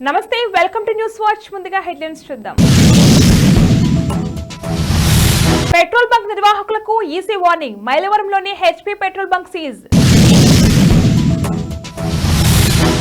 నమస్తే welcome to news watch ముందుగా headlines చూద్దాం. పెట్రోల్ బంక్ నిర్వాహకులకు EC warning మైలవరంలోని HP petrol bunk seize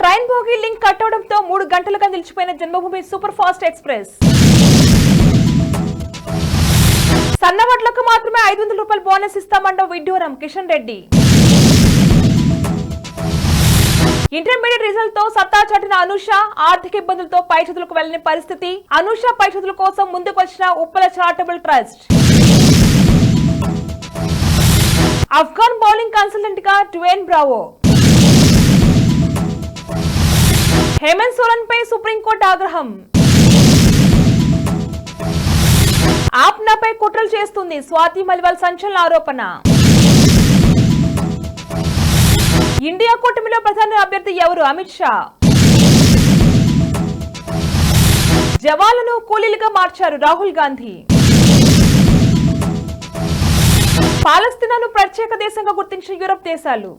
train Bhogi link cut అవడంతో మూడు గంటలుగా నిలిచిపోయిన జన్మభూమి సూపర్ ఫాస్ట్ ఎక్స్ప్రెస్. సన్నవడ్లకు మాత్రమే ఐదు వందల రూపాయల బోనస్ ఇస్తామంటూ విడ్డూరం కిషన్ రెడ్డి. ఇంటర్మీడియట్ రిజల్ట్తో సత్తా చాటిన అనుష ఆర్థిక ఇబ్బందులతో పై చదువులకు వెళ్ళని పరిస్థితి. అనుష పై చదువుల కోసం ముందుకు వచ్చిన Uppala charitable trust. Afghan bowling కన్సల్టెంట్గా Dwayne Bravo. Hemant Soren పై సుప్రీంకోర్టు ఆగ్రహం. ఆప్నాపై కుట్రలు చేస్తుంది స్వాతి మలివాల్ సంచలన ఆరోపణ. ఇండియా కూటమిలో ప్రధాన అభ్యర్థి ఎవరు? అమిత్ షా. జవాలను కూలీలుగా మార్చారు రాహుల్ గాంధీ. పాలస్తీనాను ప్రత్యేక దేశంగా గుర్తించిన యూరప్ దేశాలు.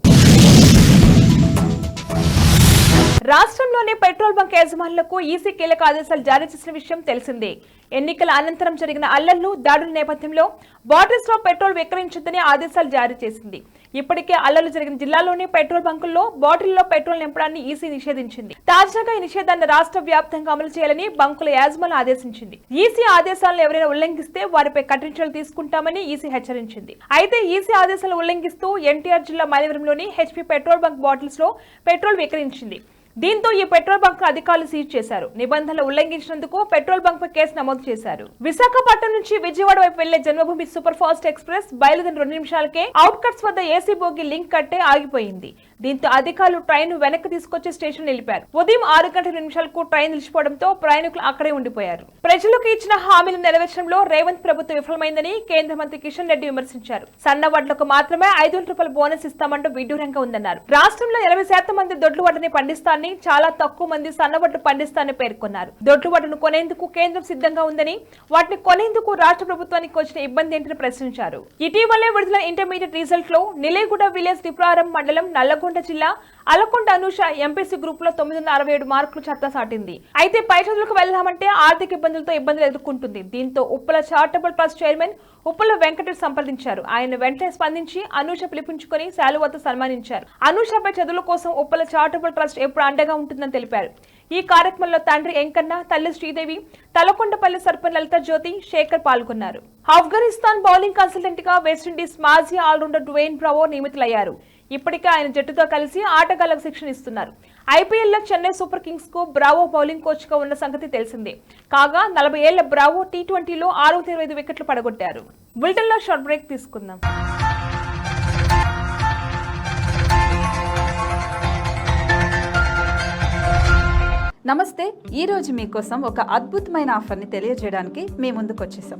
రాష్ట్రంలోని పెట్రోల్ బంక్ యజమానులకు ఈసీ కీలక ఆదేశాలు జారీ చేసిన విషయం తెలిసిందే. ఎన్నికల అనంతరం జరిగిన అల్లర్లు దాడుల నేపథ్యంలో బాటిల్స్లో పెట్రోల్ విక్రయించొద్దని ఆదేశాలు జారీ చేసింది. ఇప్పటికే అల్లర్లు జరిగిన జిల్లాలోని పెట్రోల్ బంకుల్లో బాటిల్లో పెట్రోల్ నింపడాన్ని ఈసీ నిషేధించింది. తాజాగా ఈ నిషేధాన్ని రాష్ట్ర వ్యాప్తంగా అమలు చేయాలని బంకుల యాజమాన్యం ఆదేశించింది. ఈసీ ఆదేశాలను ఎవరైనా ఉల్లంఘిస్తే వారిపై కఠిన చర్యలు తీసుకుంటామని ఈసీ హెచ్చరించింది. అయితే ఈసీ ఆదేశాలు ఉల్లంఘిస్తూ ఎన్టీఆర్ జిల్లా మైలవరంలోని హెచ్పీ పెట్రోల్ బంక్ బాటిల్స్లో పెట్రోల్ విక్రయించింది. దీంతో ఈ పెట్రోల్ బంక్ అధికారులు సీజ్ చేశారు. నిబంధనలు ఉల్లంఘించినందుకు పెట్రోల్ బంక్ పై కేసు నమోదు చేశారు. విశాఖపట్నం నుంచి విజయవాడ వైపు వెళ్ళే జన్మభూమి సూపర్ ఫాస్ట్ ఎక్స్ప్రెస్ బయలుదేరిన రెండు నిమిషాలకే అవుట్ కట్స్ వద్ద ఏసీ బోగి లింక్ కట్టే ఆగిపోయింది. దీంతో అధికారులు ట్రైన్ వెనక్కి తీసుకొచ్చి స్టేషన్ నిలిపారు. ఉదయం ఆరు గంటల నిమిషాలకు ట్రైన్ నిలిచిపోవడంతో ప్రయాణికులు అక్కడే ఉండిపోయారు. ప్రజలకు ఇచ్చిన హామీలు నెరవేర్చడంలో రేవంత్ ప్రభుత్వం విఫలమైందని కేంద్ర మంత్రి కిషన్ రెడ్డి విమర్శించారు. సన్న వడ్లకు మాత్రమే ఐదు వందల రూపాయల బోనస్ ఇస్తామంటూ విడ్డూరంగా ఉందన్నారు. రాష్ట్రంలో ఎనభై శాతం మంది దొడ్లు వడ్డని పండిస్తారని చాలా తక్కువ మంది సన్నవడ్లు పండిస్తారని పేర్కొన్నారు. దొడ్లు వడ్డను కొనేందుకు కేంద్రం సిద్ధంగా ఉందని వాటిని కొనేందుకు రాష్ట్ర ప్రభుత్వానికి వచ్చిన ఇబ్బంది ఏంటని ప్రశ్నించారు. ఇటీవలే విడుదల ఇంటర్మీడియట్ రిజల్ట్లో నిలేగూడ విలేజ్ త్రిపురారం మండలం నల్లగొండ జిల్లా అలకొండ అనూష ఎంపీసీ గ్రూప్లో తొమ్మిది వందల అరవై ఏడు మార్కులు చెత్త సాటింది. అయితే పై చదువులకు వెళ్దామంటే ఆర్థిక ఇబ్బందులతో ఇబ్బందులు ఎదుర్కొంటుంది. దీంతో Uppala charitable trust chairman Uppala Venkatesh సంప్రదించారు. ఆయన వెంటనే స్పందించి అనూష పిలిపించుకొని శాలువతో సన్మానించారు. అనూషపై చదువుల కోసం ఉప్పల చారిటబుల్ ట్రస్ట్ ఎప్పుడు అండగా ఉంటుందని తెలిపారు. ఈ కార్యక్రమంలో తండ్రి ఎంకన్న తల్లి శ్రీదేవి తలకొండపల్లి సర్పంచ్ లలిత జ్యోతి శేఖర్ పాల్గొన్నారు. ఆఫ్ఘనిస్తాన్ బౌలింగ్ కన్సల్టెంట్గా వెస్టిండీస్ మాజీ ఆల్రౌండర్ డ్వేన్ బ్రావో నియమితులయ్యారు. ఇప్పటికే ఆయన జట్టుతో కలిసి ఆటగాళ్ళకు శిక్షణ ఇస్తున్నారు. ఐపీఎల్లో చెన్నై సూపర్ కింగ్స్కు బ్రావో బౌలింగ్ కోచ్గా ఉన్న సంగతి తెలిసిందే. కాగా నలభై ఏళ్ళ బ్రావో టీ ట్వంటీలో ఆరు వందల ఇరవై ఐదు వికెట్లు పడగొట్టారు. బులెటిన్లో షార్ట్ బ్రేక్ తీసుకుందాం. నమస్తే ఈ రోజు మీకోసం ఒక అద్భుతమైన ఆఫర్ని తెలియజేయడానికి మీ ముందుకు వచ్చేసాం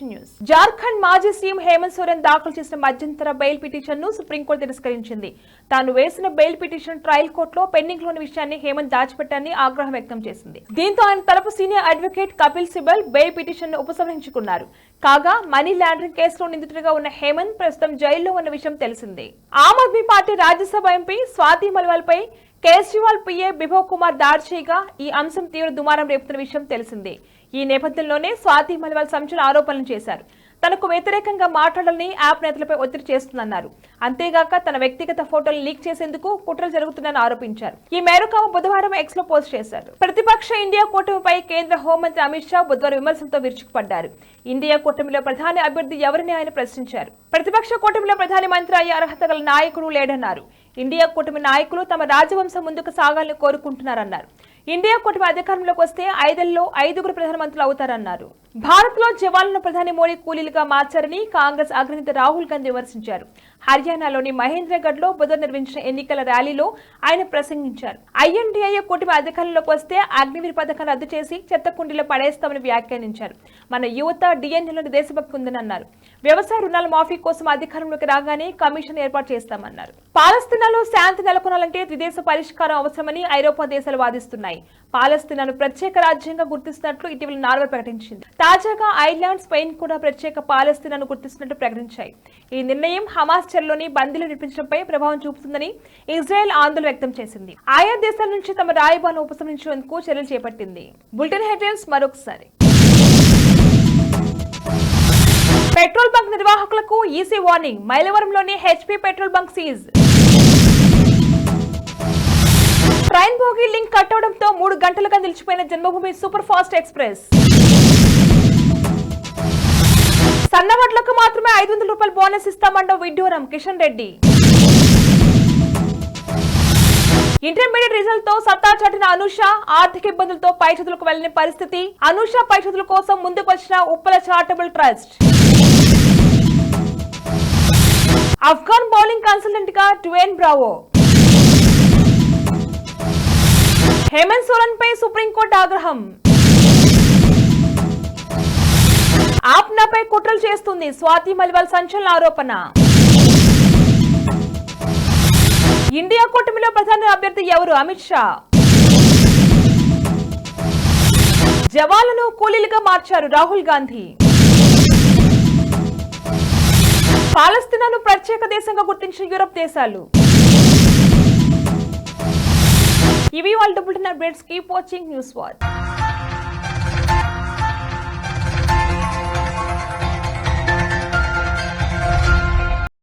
టు న్యూస్ జార్ఖండ్ మాజీ సీఎం హేమంత్ సోరెన్ దాఖలు చేసిన మధ్యంతర బెయిల్ పిటిషన్ను సుప్రీంకోర్టు తిరస్కరించింది. తాను వేసిన బెయిల్ పిటిషన్ ట్రయల్ కోర్టులో పెండింగ్లోని విషయాన్ని హేమంత్ దాచిపెట్టారని ఆగ్రహం వ్యక్తం చేసింది. దీంతో ఆయన తరపు senior advocate Kapil Sibal bail పిటిషన్ను ఉపసంహరించుకున్నారు. కాగా మనీ లాండరింగ్ కేసులో నిందితుడిగా ఉన్న హేమంత్ ప్రస్తుతం జైల్లో ఉన్న విషయం తెలిసిందే. ఆమ్ ఆద్మీ పార్టీ రాజ్యసభ ఎంపీ స్వాతి మల్వాల్పై కేజ్రీవాల్ పిఏ బిభవ్ కుమార్ దాడి చేయగా ఈ అంశం తీవ్ర దుమారం రేపుతున్న విషయం తెలిసిందే. ఈ నేపథ్యంలోనే స్వాతి మలివాల్ సంచలన ఆరోపణలు చేశారు. తనకు వ్యతిరేకంగా మాట్లాడాలని యాప్ నేతలపై ఒత్తిడి చేస్తుందన్నారు. అంతేగాక తన వ్యక్తిగత ఫోటోలు లీక్ చేసేందుకు కుట్రలు జరుగుతుందని ఆరోపించారు. ఈ మేరకు ఆమె బుధవారం ఎక్స్లో పోస్ట్ చేశారు. ప్రతిపక్ష ఇండియా కూటమిపై కేంద్ర హోంమంత్రి అమిత్ షా బుధవారం విమర్శలతో విరుచుకుపడ్డారు. ఇండియా కూటమిలో ప్రధాని అభ్యర్థి ఎవరిని ఆయన ప్రశ్నించారు. ప్రతిపక్ష కూటమిలో ప్రధాని మంత్రి అయ్యే అర్హత గల నాయకుడు లేడన్నారు. ఇండియా కూటమి నాయకులు తమ రాజవంశం ముందుకు సాగాలని కోరుకుంటున్నారన్నారు. ఇండియా కూటమి అధికారంలోకి వస్తే ఐదేళ్ళలో ఐదుగురు ప్రధానమంత్రులు అవుతారన్నారు. భారత్లో జవాన్లను ప్రధాని మోడీ కూలీలుగా మార్చారని కాంగ్రెస్ అగ్రనేత రాహుల్ గాంధీ విమర్శించారు. హర్యానాలోని మహేంద్రగఢ్లో బుధవారం నిర్వహించిన ఎన్నికల ర్యాలీలో ఆయన ప్రసంగించారు. ఐఎన్డీఐ కూటమి అధికారంలోకి వస్తే అగ్నివీర్ పథకాన్ని రద్దు చేసి చెత్త కుండీలో పడేస్తామని వ్యాఖ్యానించారు. మన యువత డిఎన్ఏలోని దేశభక్తి ఉందని అన్నారు. వ్యవసాయ రుణాల మాఫీ కోసం అధికారంలోకి రాగానే కమిషన్ ఏర్పాటు చేస్తామన్నారు. పాలస్తీనాలో శాంతి నెలకొనాలంటే త్రిదేశ పరిష్కారం అవసరమని ఐరోపా దేశాలు వాదిస్తున్నాయి. పాలస్తీనాను ప్రత్యేక రాజ్యంగా గుర్తిస్తున్నట్లు ఇటీవల నార్వే ప్రకటించింది. తాజాగా ఐర్లాండ్ స్పెయిన్ కూడా ప్రత్యేక పాలస్తీనాను గుర్తిస్తున్నట్టు ప్రకటించాయి. ఈ నిర్ణయం హమాస్ చెరలోని బందీలు నిర్మించడంపై ప్రభావం చూపుతుందని ఇజ్రాయెల్ ఆందోళన వ్యక్తం చేసింది. ఆయా దేశాల నుంచి తమ రాయబారిని ఉపసంహరించేందుకు చర్యలు చేపట్టింది. బులెటిన్ హెడ్లైన్స్ మరొకసారి. పెట్రోల్ బంక్ నిర్వాహకులకు EC warning. మైలవరంలోని HP petrol bunk seize. Train Bhogi link cut అవడంతో మూడు గంటలుగా నిలిచిపోయిన జన్మభూమి సూపర్ ఫాస్ట్ ఎక్స్ప్రెస్. సన్నవడ్లకు మాత్రమే ఐదు వందల రూపాయలు బోనస్ ఇస్తామంటూ విడ్డూరం కిషన్ రెడ్డి. ఇంటర్మీడియట్ రిజల్ట్తో సత్తా చాటిన అనూష ఆర్థిక ఇబ్బందులతో పై చదువులకు వెళ్ళిన పరిస్థితి. అనూష పై చదువుల కోసం ముందుకు వచ్చిన Uppala charitable trust. Afghan bowling కన్సల్టెంట్గా Dwayne Bravo. Hemant Soren పై సుప్రీంకోర్టు ఆగ్రహం. ఆప్నాపై కుట్రలు చేస్తుంది స్వాతి మలివాల్ సంచలన ఆరోపణ. ఇండియా కూటమిలో ప్రధాని అభ్యర్థి ఎవరు? అమిత్ షా. జవాన్లను కూలీలుగా మార్చారు రాహుల్ గాంధీ. పాలస్తీనాను ప్రత్యేక దేశంగా గుర్తించిన యూరప్ దేశాలు. ఇవి వాళ్ళు డబ్బులు updates keep watching news watch.